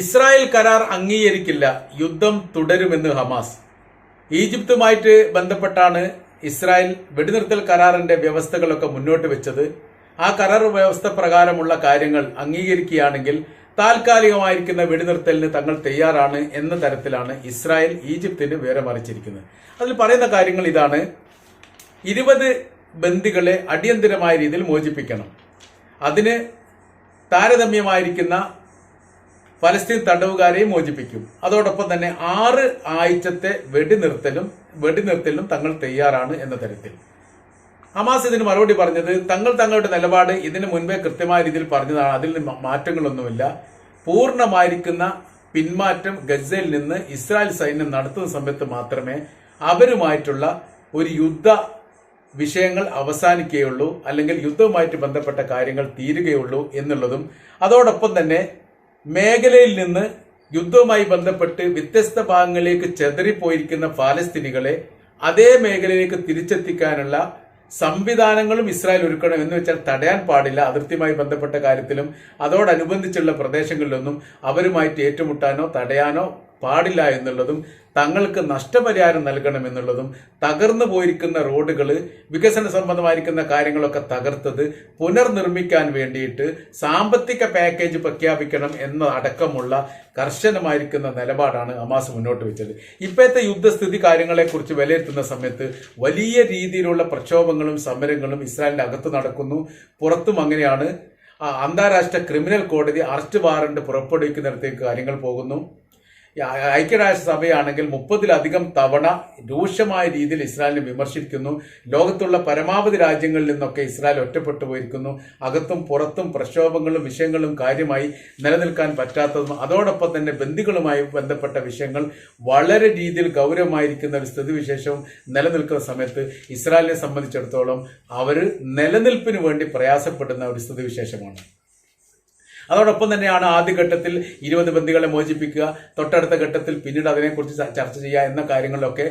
Israel കരാർ അംഗീകരിക്കില്ല യുദ്ധം തുടരുമെന്ന് ഹമാസ്. ഈജിപ്തുമായിട്ട് ബന്ധപ്പെട്ടാണ് ഇസ്രായേൽ വെടിനിർത്തൽ കരാറിന്റെ വ്യവസ്ഥകളൊക്കെ മുന്നോട്ട് വെച്ചത്. ആ കരാർ വ്യവസ്ഥ പ്രകാരമുള്ള കാര്യങ്ങൾ അംഗീകരിക്കുകയാണെങ്കിൽ താൽക്കാലികമായിരിക്കുന്ന വെടിനിർത്തലിന് തങ്ങൾ തയ്യാറാണ് എന്ന തരത്തിലാണ് ഇസ്രായേൽ ഈജിപ്തിന് വിവരമറിച്ചിരിക്കുന്നത് അതിൽ പറയുന്ന കാര്യങ്ങൾ ഇതാണ്. ഇരുപത് ബന്ദികളെ അടിയന്തിരമായ രീതിയിൽ മോചിപ്പിക്കണം. അതിന് താരതമ്യമായിരിക്കുന്ന ഫലസ്തീൻ തടവുകാരെയും മോചിപ്പിക്കും. അതോടൊപ്പം തന്നെ ആറ് ആഴ്ചത്തെ വെടിനിർത്തലും വെടിനിർത്തലിനും തങ്ങൾ തയ്യാറാണ് എന്ന തരത്തിൽ. ഹമാസ് ഇതിന് മറുപടി പറഞ്ഞത് തങ്ങൾ തങ്ങളുടെ നിലപാട് ഇതിനു മുൻപേ കൃത്യമായ രീതിയിൽ പറഞ്ഞതാണ്. അതിൽ മാറ്റങ്ങളൊന്നുമില്ല. പൂർണമായിരിക്കുന്ന പിന്മാറ്റം ഗസയിൽ നിന്ന് ഇസ്രായേൽ സൈന്യം നടത്തുന്ന സമയത്ത് മാത്രമേ അവരുമായിട്ടുള്ള ഒരു യുദ്ധ വിഷയങ്ങൾ അവസാനിക്കുകയുള്ളൂ അല്ലെങ്കിൽ യുദ്ധവുമായിട്ട് ബന്ധപ്പെട്ട കാര്യങ്ങൾ തീരുകയുള്ളൂ എന്നുള്ളതും. അതോടൊപ്പം തന്നെ മേഖലയിൽ നിന്ന് യുദ്ധവുമായി ബന്ധപ്പെട്ട് വ്യത്യസ്ത ഭാഗങ്ങളിലേക്ക് ചെതറിപ്പോയിരിക്കുന്ന ഫാലസ്തീനികളെ അതേ മേഖലയിലേക്ക് തിരിച്ചെത്തിക്കാനുള്ള സംവിധാനങ്ങളും ഇസ്രായേൽ ഒരുക്കണം എന്ന് വെച്ചാൽ തടയാൻ പാടില്ല അതിർത്തിയുമായി ബന്ധപ്പെട്ട കാര്യത്തിലും അതോടനുബന്ധിച്ചുള്ള പ്രദേശങ്ങളിലൊന്നും അവരുമായിട്ട് ഏറ്റുമുട്ടാനോ തടയാനോ പാടില്ല എന്നുള്ളതും തങ്ങൾക്ക് നഷ്ടപരിഹാരം നൽകണമെന്നുള്ളതും തകർന്നു പോയിരിക്കുന്ന റോഡുകൾ വികസന സംബന്ധമായിരിക്കുന്ന കാര്യങ്ങളൊക്കെ തകർത്തത് പുനർനിർമ്മിക്കാൻ വേണ്ടിയിട്ട് സാമ്പത്തിക പാക്കേജ് പ്രഖ്യാപിക്കണം എന്ന അടക്കമുള്ള കർശനമായിരിക്കുന്ന നിലപാടാണ് അമാസ് മുന്നോട്ട് വെച്ചത്. ഇപ്പോഴത്തെ യുദ്ധസ്ഥിതി കാര്യങ്ങളെക്കുറിച്ച് വിലയിരുത്തുന്ന സമയത്ത് വലിയ രീതിയിലുള്ള പ്രക്ഷോഭങ്ങളും സമരങ്ങളും ഇസ്രായേലിന്റെ അകത്ത് നടക്കുന്നു. പുറത്തും അങ്ങനെയാണ്. അന്താരാഷ്ട്ര ക്രിമിനൽ കോടതി അറസ്റ്റ് വാറണ്ട് പുറപ്പെടുവിക്കുന്നിടത്തേക്ക് കാര്യങ്ങൾ പോകുന്നു. ഐക്യരാഷ്ട്ര സഭയാണെങ്കിൽ മുപ്പതിലധികം തവണ രൂക്ഷമായ രീതിയിൽ ഇസ്രായേലിനെ വിമർശിക്കുന്നു. ലോകത്തുള്ള പരമാവധി രാജ്യങ്ങളിൽ നിന്നൊക്കെ ഇസ്രായേൽ ഒറ്റപ്പെട്ടു പോയിരിക്കുന്നു. അകത്തും പുറത്തും പ്രക്ഷോഭങ്ങളും വിഷയങ്ങളും കാര്യമായി നിലനിൽക്കാൻ പറ്റാത്തതും അതോടൊപ്പം തന്നെ ബന്ദികളുമായി ബന്ധപ്പെട്ട വിഷയങ്ങൾ വളരെ രീതിയിൽ ഗൗരവമായിരിക്കുന്ന ഒരു സ്ഥിതിവിശേഷവും നിലനിൽക്കുന്ന സമയത്ത് ഇസ്രായേലിനെ സംബന്ധിച്ചിടത്തോളം അവർ നിലനിൽപ്പിന് വേണ്ടി പ്രയാസപ്പെടുന്ന ഒരു സ്ഥിതിവിശേഷമാണ്. അതോടൊപ്പം തന്നെയാണ് ആദ്യഘട്ടത്തിൽ ഇരുപത് ബന്ദികളെ മോചിപ്പിക്കുക തൊട്ടടുത്ത ഘട്ടത്തിൽ പിന്നീട് അതിനെക്കുറിച്ച് ചർച്ച ചെയ്യുക എന്ന കാര്യങ്ങളിലൊക്കെ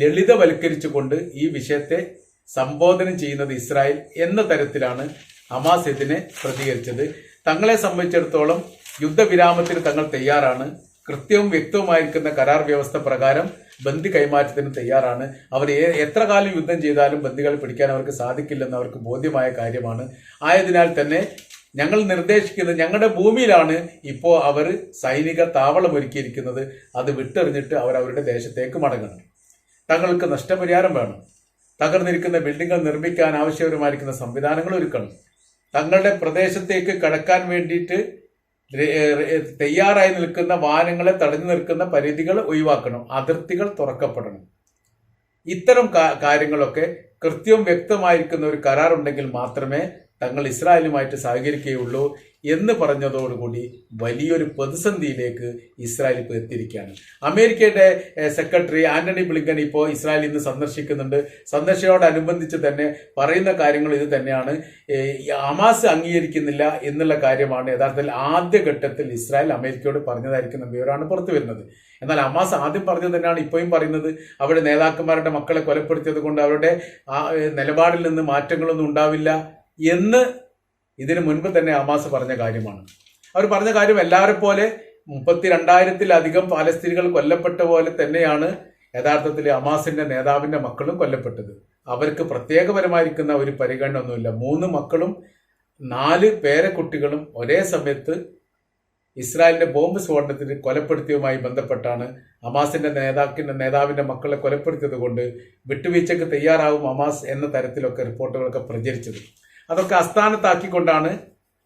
ലളിതവൽക്കരിച്ചുകൊണ്ട് ഈ വിഷയത്തെ സംബോധന ചെയ്യുന്നത് ഇസ്രായേൽ എന്ന തരത്തിലാണ് ഹമാസ് ഇതിനെ പ്രതികരിച്ചത്. തങ്ങളെ സംബന്ധിച്ചിടത്തോളം യുദ്ധവിരാമത്തിന് തങ്ങൾ തയ്യാറാണ്. കൃത്യവും വ്യക്തവുമായിരിക്കുന്ന കരാർ വ്യവസ്ഥ പ്രകാരം ബന്ദി കൈമാറ്റത്തിന് തയ്യാറാണ്. അവർ എത്ര കാലം യുദ്ധം ചെയ്താലും ബന്ദികളെ പിടിക്കാൻ അവർക്ക് സാധിക്കില്ലെന്ന് അവർക്ക് ബോധ്യമായ കാര്യമാണ്. ആയതിനാൽ തന്നെ ഞങ്ങൾ നിർദ്ദേശിക്കുന്നത് ഞങ്ങളുടെ ഭൂമിയിലാണ് ഇപ്പോൾ അവർ സൈനിക താവളം ഒരുക്കിയിരിക്കുന്നത്. അത് വിട്ടെറിഞ്ഞിട്ട് അവർ അവരുടെ ദേശത്തേക്ക് മടങ്ങണം. തങ്ങൾക്ക് നഷ്ടപരിഹാരം വേണം. തകർന്നിരിക്കുന്ന ബിൽഡിങ്ങുകൾ നിർമ്മിക്കാൻ ആവശ്യപരമായിരിക്കുന്ന സംവിധാനങ്ങൾ ഒരുക്കണം. തങ്ങളുടെ പ്രദേശത്തേക്ക് കടക്കാൻ വേണ്ടിയിട്ട് തയ്യാറായി നിൽക്കുന്ന വാഹനങ്ങളെ തടഞ്ഞു നിൽക്കുന്ന പരിധികൾ ഒഴിവാക്കണം. അതിർത്തികൾ തുറക്കപ്പെടണം. ഇത്തരം കാര്യങ്ങളൊക്കെ കൃത്യവും വ്യക്തമായിരിക്കുന്ന ഒരു കരാറുണ്ടെങ്കിൽ മാത്രമേ തങ്ങൾ ഇസ്രായേലുമായിട്ട് സഹകരിക്കുകയുള്ളൂ എന്ന് പറഞ്ഞതോടുകൂടി വലിയൊരു പ്രതിസന്ധിയിലേക്ക് ഇസ്രായേൽ ഇപ്പോൾ എത്തിയിരിക്കുകയാണ്. അമേരിക്കയുടെ സെക്രട്ടറി ആന്റണി ബ്ലിങ്കൻ ഇപ്പോൾ ഇസ്രായേൽ ഇന്ന് സന്ദർശിക്കുന്നുണ്ട്. സന്ദർശനോടനുബന്ധിച്ച് തന്നെ പറയുന്ന കാര്യങ്ങൾ ഇത് തന്നെയാണ്. അമാസ് അംഗീകരിക്കുന്നില്ല എന്നുള്ള കാര്യമാണ് യഥാർത്ഥത്തിൽ ആദ്യഘട്ടത്തിൽ ഇസ്രായേൽ അമേരിക്കയോട് പറഞ്ഞതായിരിക്കുന്ന വിവരമാണ് പുറത്തു വരുന്നത്. എന്നാൽ അമാസ് ആദ്യം പറഞ്ഞത് തന്നെയാണ് ഇപ്പോഴും പറയുന്നത്. അവരുടെ നേതാക്കന്മാരുടെ മക്കളെ കൊലപ്പെടുത്തിയത് കൊണ്ട് അവരുടെ നിലപാടിൽ നിന്ന് മാറ്റങ്ങളൊന്നും ഉണ്ടാവില്ല. എന്ന് ഇതിനു മുൻപ് തന്നെ ഹമാസ് പറഞ്ഞ കാര്യമാണ്. അവർ പറഞ്ഞ കാര്യം എല്ലാവരെ പോലെ മുപ്പത്തി രണ്ടായിരത്തിലധികം പാലസ്തീനികൾ കൊല്ലപ്പെട്ട പോലെ തന്നെയാണ് യഥാർത്ഥത്തിൽ അമാസിന്റെ നേതാവിന്റെ മക്കളും കൊല്ലപ്പെട്ടത്. അവർക്ക് പ്രത്യേകപരമായിരിക്കുന്ന ഒരു പരിഗണന ഒന്നുമില്ല. മൂന്ന് മക്കളും നാല് പേരക്കുട്ടികളും ഒരേ സമയത്ത് ഇസ്രായേലിന്റെ ബോംബ് സ്ഫോടനത്തിന് കൊലപ്പെടുത്തിയതുമായി ബന്ധപ്പെട്ടാണ് അമാസിന്റെ നേതാക്കിന്റെ നേതാവിന്റെ മക്കളെ കൊലപ്പെടുത്തിയത് കൊണ്ട് വിട്ടുവീഴ്ചയ്ക്ക് തയ്യാറാവും അമാസ് എന്ന തരത്തിലൊക്കെ റിപ്പോർട്ടുകളൊക്കെ പ്രചരിച്ചത്. അതൊക്കെ അസ്ഥാനത്താക്കിക്കൊണ്ടാണ്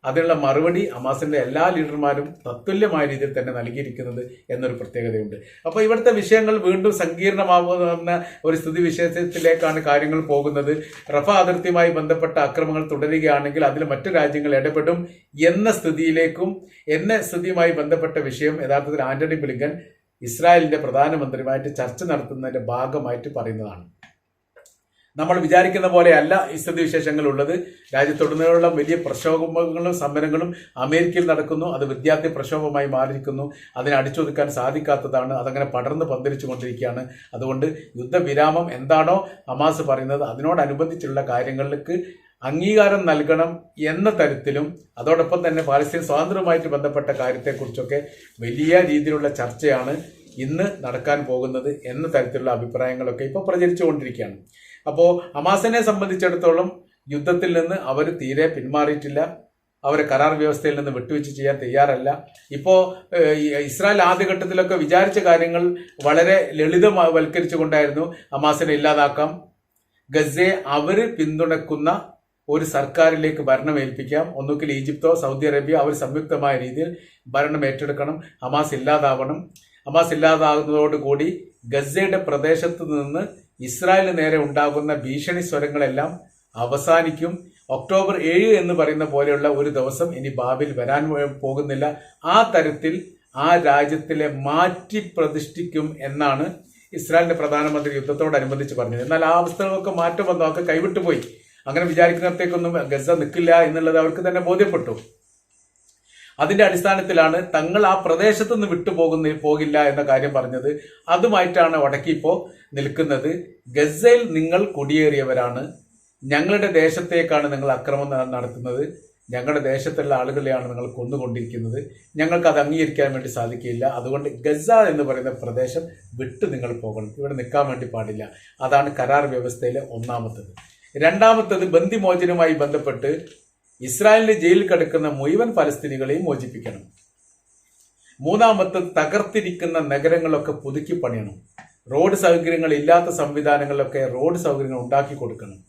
അതിനുള്ള മറുപടി അമാസിന്റെ എല്ലാ ലീഡർമാരും തത്തുല്യമായ രീതിയിൽ തന്നെ നൽകിയിരിക്കുന്നത് എന്നൊരു പ്രത്യേകതയുണ്ട്. അപ്പോൾ ഇവിടുത്തെ വിഷയങ്ങൾ വീണ്ടും സങ്കീർണമാവുന്ന ഒരു സ്ഥിതി വിശേഷത്തിലേക്കാണ് കാര്യങ്ങൾ പോകുന്നത്. റഫ അതിർത്തിയുമായി ബന്ധപ്പെട്ട അക്രമങ്ങൾ തുടരുകയാണെങ്കിൽ അതിൽ മറ്റു രാജ്യങ്ങൾ ഇടപെടും എന്ന സ്ഥിതിയിലേക്കും എന്ന സ്ഥിതിയുമായി ബന്ധപ്പെട്ട വിഷയം യഥാർത്ഥത്തിൽ ആന്റണി ബ്ലിങ്കൻ ഇസ്രായേലിന്റെ പ്രധാനമന്ത്രിയുമായിട്ട് ചർച്ച നടത്തുന്നതിന്റെ ഭാഗമായിട്ട് പറയുന്നതാണ്. നമ്മൾ വിചാരിക്കുന്ന പോലെയല്ല ഈ സ്ഥിതിവിശേഷങ്ങൾ ഉള്ളത്. രാജ്യത്തുടനീളം വലിയ പ്രക്ഷോഭങ്ങളും സമരങ്ങളും അമേരിക്കയിൽ നടക്കുന്നു. അത് വിദ്യാർത്ഥി പ്രക്ഷോഭമായി മാറിയിരിക്കുന്നു. അതിനെ അടിച്ചൊതുക്കാൻ സാധിക്കാത്തതാണ്. അതങ്ങനെ പടർന്ന് പന്തലിച്ചു കൊണ്ടിരിക്കുകയാണ് അതുകൊണ്ട് യുദ്ധവിരാമം എന്താണോ ഹമാസ് പറയുന്നത് അതിനോടനുബന്ധിച്ചുള്ള കാര്യങ്ങളിലേക്ക് അംഗീകാരം നൽകണം എന്ന തരത്തിലും അതോടൊപ്പം തന്നെ പാലസ്തീൻ സ്വാതന്ത്ര്യവുമായിട്ട് ബന്ധപ്പെട്ട കാര്യത്തെക്കുറിച്ചൊക്കെ വലിയ രീതിയിലുള്ള ചർച്ചയാണ് ഇന്ന് നടക്കാൻ പോകുന്നത് എന്ന തരത്തിലുള്ള അഭിപ്രായങ്ങളൊക്കെ ഇപ്പോൾ പ്രചരിച്ചുകൊണ്ടിരിക്കുകയാണ്. അപ്പോൾ ഹമാസിനെ സംബന്ധിച്ചിടത്തോളം യുദ്ധത്തിൽ നിന്ന് അവർ തീരെ പിന്മാറിയിട്ടില്ല. അവർ കരാർ വ്യവസ്ഥയിൽ നിന്ന് വിട്ടുവീഴ്ച ചെയ്യാൻ തയ്യാറല്ല. ഇപ്പോൾ ഇസ്രായേൽ ആദ്യഘട്ടത്തിലൊക്കെ വിചാരിച്ച കാര്യങ്ങൾ വളരെ ലളിതവൽക്കരിച്ചുകൊണ്ടായിരുന്നു ഹമാസിനെ ഇല്ലാതാക്കാം. ഗസയെ അവർ പിന്തുണക്കുന്ന ഒരു സർക്കാരിലേക്ക് ഭരണം ഏൽപ്പിക്കാം ഒന്നുകിൽ ഈജിപ്തോ സൗദി അറേബ്യ അവർ സംയുക്തമായ രീതിയിൽ ഭരണം ഏറ്റെടുക്കണം. ഹമാസ് ഇല്ലാതാവണം. ഹമാസ് ഇല്ലാതാകുന്നതോടുകൂടി ഗസയുടെ പ്രദേശത്ത് നിന്ന് ഇസ്രായേലിന് നേരെ ഉണ്ടാകുന്ന ഭീഷണി സ്വരങ്ങളെല്ലാം അവസാനിക്കും. ഒക്ടോബർ ഏഴ് എന്ന് പറയുന്ന പോലെയുള്ള ഒരു ദിവസം ഇനി ബാബിൽ വരാൻ പോകുന്നില്ല. ആ തരത്തിൽ ആ രാജ്യത്തിലെ മാറ്റി പ്രതിഷ്ഠിക്കും എന്നാണ് ഇസ്രായേലിന്റെ പ്രധാനമന്ത്രി യുദ്ധത്തോടനുബന്ധിച്ച് പറഞ്ഞത്. എന്നാൽ ആ അവസ്ഥകളൊക്കെ മാറ്റം വന്നു ഒക്കെ കൈവിട്ടുപോയി. അങ്ങനെ വിചാരിക്കുന്നിടത്തേക്കൊന്നും ഗസ നിൽക്കില്ല എന്നുള്ളത് അവർക്ക് തന്നെ ബോധ്യപ്പെട്ടു. അതിന്റെ അടിസ്ഥാനത്തിലാണ് തങ്ങൾ ആ പ്രദേശത്ത് നിന്ന് വിട്ടുപോകുന്ന പോകില്ല എന്ന കാര്യം പറഞ്ഞത്. അതുമായിട്ടാണ് വടക്കിപ്പോ നിൽക്കുന്നത്. ഗസയിൽ നിങ്ങൾ കുടിയേറിയവരാണ്. ഞങ്ങളുടെ ദേശത്തേക്കാണ് നിങ്ങൾ അക്രമം നടത്തുന്നത്. ഞങ്ങളുടെ ദേശത്തുള്ള ആളുകളെയാണ് നിങ്ങൾ കൊന്നുകൊണ്ടിരിക്കുന്നത്. ഞങ്ങൾക്ക് അത് അംഗീകരിക്കാൻ വേണ്ടി സാധിക്കില്ല. അതുകൊണ്ട് ഗസ എന്ന് പറയുന്ന പ്രദേശം വിട്ട് നിങ്ങൾ പോകണം. ഇവിടെ നിൽക്കാൻ വേണ്ടി പാടില്ല. അതാണ് കരാർ വ്യവസ്ഥയിലെ ഒന്നാമത്തത്. രണ്ടാമത്തത് ബന്ദിമോചനവുമായി ബന്ധപ്പെട്ട് ഇസ്രായേലിന്റെ ജയിലിൽ കിടക്കുന്ന മുഴുവൻ ഫലസ്തീനികളെയും മോചിപ്പിക്കണം. മൂന്നാമത്ത് തകർത്തിരിക്കുന്ന നഗരങ്ങളൊക്കെ പുതുക്കി പണിയണം. റോഡ് സൗകര്യങ്ങൾ ഇല്ലാത്ത സംവിധാനങ്ങളിലൊക്കെ റോഡ് സൗകര്യങ്ങൾ ഉണ്ടാക്കി കൊടുക്കണം.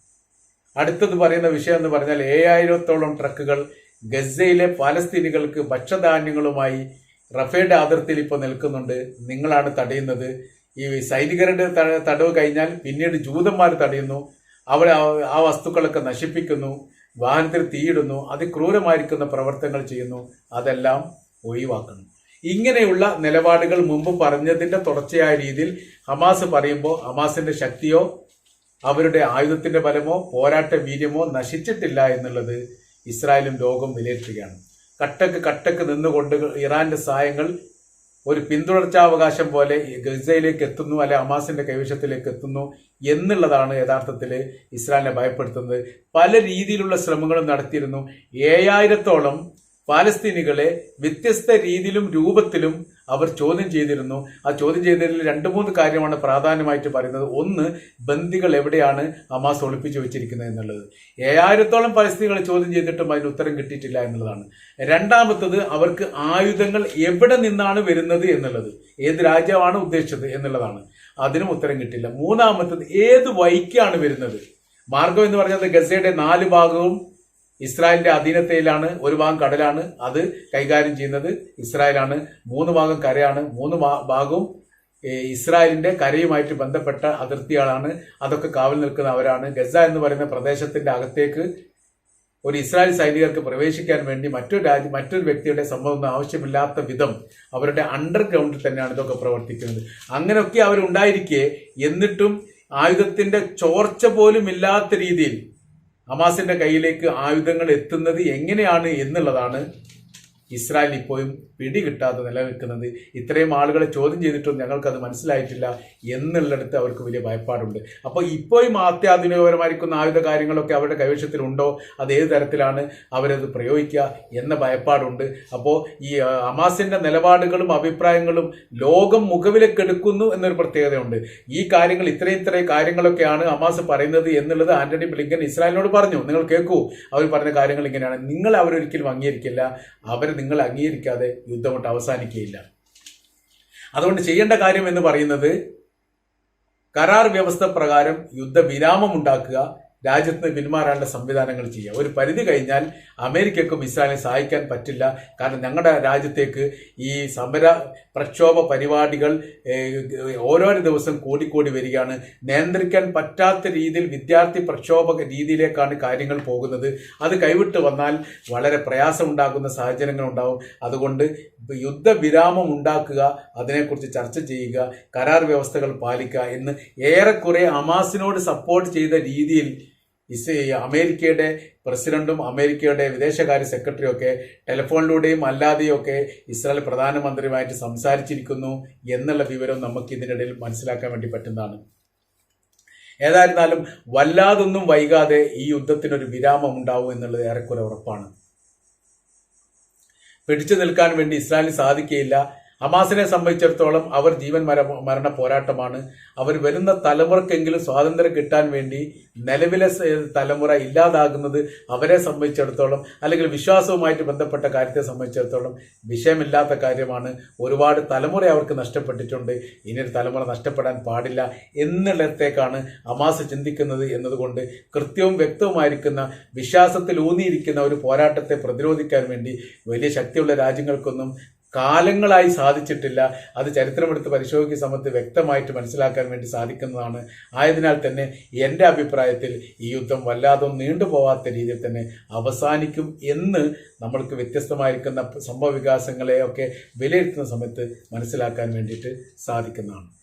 അടുത്തത് പറയുന്ന വിഷയം എന്ന് പറഞ്ഞാൽ ഏഴായിരത്തോളം ട്രക്കുകൾ ഗസയിലെ പാലസ്തീനികൾക്ക് ഭക്ഷ്യധാന്യങ്ങളുമായി റഫേഡ് അതിർത്തിയിൽ ഇപ്പോൾ നിൽക്കുന്നുണ്ട്. നിങ്ങളാണ് തടയുന്നത്. ഈ സൈനികരുടെ തടവ് കഴിഞ്ഞാൽ പിന്നീട് ജൂതന്മാർ തടയുന്നു. അവർ ആ- ആ വസ്തുക്കളൊക്കെ നശിപ്പിക്കുന്നു. വാഹനത്തിൽ തീയിടുന്നു അതിക്രൂരമായിരിക്കുന്ന പ്രവർത്തനങ്ങൾ ചെയ്യുന്നു അതെല്ലാം ഒഴിവാക്കണം ഇങ്ങനെയുള്ള നിലപാടുകൾ മുമ്പ് പറഞ്ഞതിന്റെ തുടർച്ചയായ രീതിയിൽ ഹമാസ് പറയുമ്പോൾ ഹമാസിന്റെ ശക്തിയോ അവരുടെ ആയുധത്തിന്റെ ബലമോ പോരാട്ട വീര്യമോ നശിച്ചിട്ടില്ല എന്നുള്ളത് ഇസ്രായേലും ലോകം വിലയിരുത്തുകയാണ്. കട്ടക്ക് കട്ടക്ക് നിന്നുകൊണ്ട് ഇറാന്റെ സഹായങ്ങൾ ഒരു പിന്തുടർച്ചാവകാശം പോലെ ഗസയിലേക്ക് എത്തുന്നു അല്ലെ ഹമാസിന്റെ കൈവശത്തിലേക്ക് എത്തുന്നു എന്നുള്ളതാണ് യഥാർത്ഥത്തിൽ ഇസ്രായേലിനെ ഭയപ്പെടുത്തുന്നത്. പല രീതിയിലുള്ള ശ്രമങ്ങളും നടത്തിയിരുന്നു. ഏഴായിരത്തോളം പാലസ്തീനികളെ വ്യത്യസ്ത രീതിയിലും രൂപത്തിലും അവർ ചോദ്യം ചെയ്തിരുന്നു. ആ ചോദ്യം ചെയ്തതിൽ രണ്ട് മൂന്ന് കാര്യമാണ് പ്രാധാന്യമായിട്ട് പറയുന്നത്. ഒന്ന് ബന്ദികൾ എവിടെയാണ് അമാസ് ഒളിപ്പിച്ചു വെച്ചിരിക്കുന്നത് എന്നുള്ളത്. ഏഴായിരത്തോളം പലസ്തീനികളെ ചോദ്യം ചെയ്തിട്ടും അതിന് ഉത്തരം കിട്ടിയിട്ടില്ല എന്നുള്ളതാണ്. രണ്ടാമത്തത് അവർക്ക് ആയുധങ്ങൾ എവിടെ നിന്നാണ് വരുന്നത് എന്നുള്ളത്. ഏത് രാജ്യമാണ് ഉദ്ദേശിച്ചത് എന്നുള്ളതാണ്. അതിനും ഉത്തരം കിട്ടില്ല. മൂന്നാമത്തത് ഏത് വൈക്കാണ് വരുന്നത്? മാർഗം എന്ന് പറഞ്ഞത് ഗസയുടെ നാല് ഭാഗവും ഇസ്രായേലിന്റെ അധീനതയിലാണ് ഒരു ഭാഗം കടലാണ് അത് കൈകാര്യം ചെയ്യുന്നത് ഇസ്രായേലാണ് മൂന്ന് ഭാഗം കരയാണ് മൂന്ന് ഭാഗവും ഇസ്രായേലിന്റെ കരയുമായിട്ട് ബന്ധപ്പെട്ട അതിർത്തികളാണ് അതൊക്കെ കാവൽ നിൽക്കുന്ന അവരാണ്. ഗസ എന്ന് പറയുന്ന പ്രദേശത്തിന്റെ അകത്തേക്ക് ഒരു ഇസ്രായേൽ സൈനികർക്ക് പ്രവേശിക്കാൻ വേണ്ടി മറ്റൊരു രാജ്യ മറ്റൊരു വ്യക്തിയുടെ സംഭവം ആവശ്യമില്ലാത്ത വിധം അവരുടെ അണ്ടർഗ്രൗണ്ടിൽ തന്നെയാണ് ഇതൊക്കെ പ്രവർത്തിക്കുന്നത്. അങ്ങനെയൊക്കെ അവരുണ്ടായിരിക്കെ എന്നിട്ടും ആയുധത്തിന്റെ ചോർച്ച പോലും ഇല്ലാത്ത രീതിയിൽ ഹമാസിന്റെ കയ്യിലേക്ക് ആയുധങ്ങൾ എത്തുന്നത് എങ്ങനെയാണ് എന്നുള്ളതാണ് ഇസ്രായേൽ ഇപ്പോഴും പിടികിട്ടാതെ നിലനിൽക്കുന്നത്. ഇത്രയും ആളുകളെ ചോദ്യം ചെയ്തിട്ടും ഞങ്ങൾക്കത് മനസ്സിലായിട്ടില്ല എന്നുള്ളിടത്ത് അവർക്ക് വലിയ ഭയപ്പാടുണ്ട്. അപ്പോൾ ഇപ്പോഴും അത്യാധുനികപരമായിരിക്കുന്ന ആയുധ കാര്യങ്ങളൊക്കെ അവരുടെ കൈവശത്തിലുണ്ടോ? അത് ഏത് തരത്തിലാണ് അവരത് പ്രയോഗിക്കുക എന്ന ഭയപ്പാടുണ്ട്. അപ്പോൾ ഈ അമാസിന്റെ നിലപാടുകളും അഭിപ്രായങ്ങളും ലോകം മുഖവിലേക്കെടുക്കുന്നു എന്നൊരു പ്രത്യേകതയുണ്ട്. ഈ കാര്യങ്ങൾ ഇത്രയും ഇത്രയും കാര്യങ്ങളൊക്കെയാണ് അമാസ് പറയുന്നത് എന്നുള്ളത് ആന്റണി ബ്ലിങ്കൻ ഇസ്രായേലിനോട് പറഞ്ഞു. നിങ്ങൾ കേൾക്കൂ. അവർ പറഞ്ഞ കാര്യങ്ങൾ ഇങ്ങനെയാണ്. നിങ്ങൾ അവരൊരിക്കലും അംഗീകരിക്കില്ല. അവർ നിങ്ങൾ അംഗീകരിക്കാതെ യുദ്ധമൊട്ട് അവസാനിക്കുകയില്ല. അതുകൊണ്ട് ചെയ്യേണ്ട കാര്യം എന്ന് പറയുന്നത് കരാർ വ്യവസ്ഥ പ്രകാരം യുദ്ധവിരാമം ഉണ്ടാക്കുക രാജ്യത്ത് പിന്മാറാനുള്ള സംവിധാനങ്ങൾ ചെയ്യുക ഒരു പരിധി കഴിഞ്ഞാൽ അമേരിക്കക്കും ഇസ്രായേലിനെ സഹായിക്കാൻ പറ്റില്ല. കാരണം ഞങ്ങളുടെ രാജ്യത്തേക്ക് ഈ സമര പ്രക്ഷോഭ പരിപാടികൾ ഓരോരോ ദിവസം കൂടിക്കൂടി വരികയാണ്. നിയന്ത്രിക്കാൻ പറ്റാത്ത രീതിയിൽ വിദ്യാർത്ഥി പ്രക്ഷോഭ രീതിയിലേക്കാണ് കാര്യങ്ങൾ പോകുന്നത്. അത് കൈവിട്ട് വന്നാൽ വളരെ പ്രയാസമുണ്ടാക്കുന്ന സാഹചര്യങ്ങൾ ഉണ്ടാവും. അതുകൊണ്ട് യുദ്ധവിരാമം ഉണ്ടാക്കുക അതിനെക്കുറിച്ച് ചർച്ച ചെയ്യുക കരാർ വ്യവസ്ഥകൾ പാലിക്കുക എന്ന് ഏറെക്കുറെ അമാസിനോട് സപ്പോർട്ട് ചെയ്ത രീതിയിൽ ഇസ് അമേരിക്കയുടെ പ്രസിഡന്റും അമേരിക്കയുടെ വിദേശകാര്യ സെക്രട്ടറിയും ഒക്കെ ടെലിഫോണിലൂടെയും അല്ലാതെയും ഒക്കെ ഇസ്രായേൽ പ്രധാനമന്ത്രിയുമായിട്ട് സംസാരിച്ചിരിക്കുന്നു എന്നുള്ള വിവരം നമുക്ക് ഇതിനിടയിൽ മനസ്സിലാക്കാൻ വേണ്ടി പറ്റുന്നതാണ്. ഏതായിരുന്നാലും വല്ലാതൊന്നും വൈകാതെ ഈ യുദ്ധത്തിനൊരു വിരാമം ഉണ്ടാവും എന്നുള്ളത് ഏറെക്കുറെ ഉറപ്പാണ്. പിടിച്ചു നിൽക്കാൻ വേണ്ടി ഇസ്രായേലിന് സാധിക്കുകയില്ല. ഹമാസിനെ സംബന്ധിച്ചിടത്തോളം അവർ ജീവൻ മര മരണ പോരാട്ടമാണ്. അവർ വരുന്ന തലമുറക്കെങ്കിലും സ്വാതന്ത്ര്യം കിട്ടാൻ വേണ്ടി നിലവിലെ തലമുറ ഇല്ലാതാകുന്നത് അവരെ സംബന്ധിച്ചിടത്തോളം അല്ലെങ്കിൽ വിശ്വാസവുമായിട്ട് ബന്ധപ്പെട്ട കാര്യത്തെ സംബന്ധിച്ചിടത്തോളം വിഷയമില്ലാത്ത കാര്യമാണ്. ഒരുപാട് തലമുറ അവർക്ക് നഷ്ടപ്പെട്ടിട്ടുണ്ട്. ഇനിയൊരു തലമുറ നഷ്ടപ്പെടാൻ പാടില്ല എന്നിടത്തേക്കാണ് ഹമാസ് ചിന്തിക്കുന്നത് എന്നതുകൊണ്ട് കൃത്യവും വ്യക്തവുമായിരിക്കുന്ന വിശ്വാസത്തിൽ ഊന്നിയിരിക്കുന്ന ഒരു പോരാട്ടത്തെ പ്രതിരോധിക്കാൻ വേണ്ടി വലിയ ശക്തിയുള്ള രാജ്യങ്ങൾക്കൊന്നും കാലങ്ങളായി സാധിച്ചിട്ടില്ല. അത് ചരിത്രമെടുത്ത് പരിശോധിക്കുന്ന സമയത്ത് വ്യക്തമായിട്ട് മനസ്സിലാക്കാൻ വേണ്ടി സാധിക്കുന്നതാണ്. ആയതിനാൽ തന്നെ എന്റെ അഭിപ്രായത്തിൽ ഈ യുദ്ധം വല്ലാതെ നീണ്ടുപോകാത്ത രീതിയിൽ തന്നെ അവസാനിക്കും എന്ന് നമ്മൾക്ക് വ്യത്യസ്തമായിരിക്കുന്ന സംഭവ വികാസങ്ങളെയൊക്കെ വിലയിരുത്തുന്ന സമയത്ത് മനസ്സിലാക്കാൻ വേണ്ടിയിട്ട് സാധിക്കുന്നതാണ്.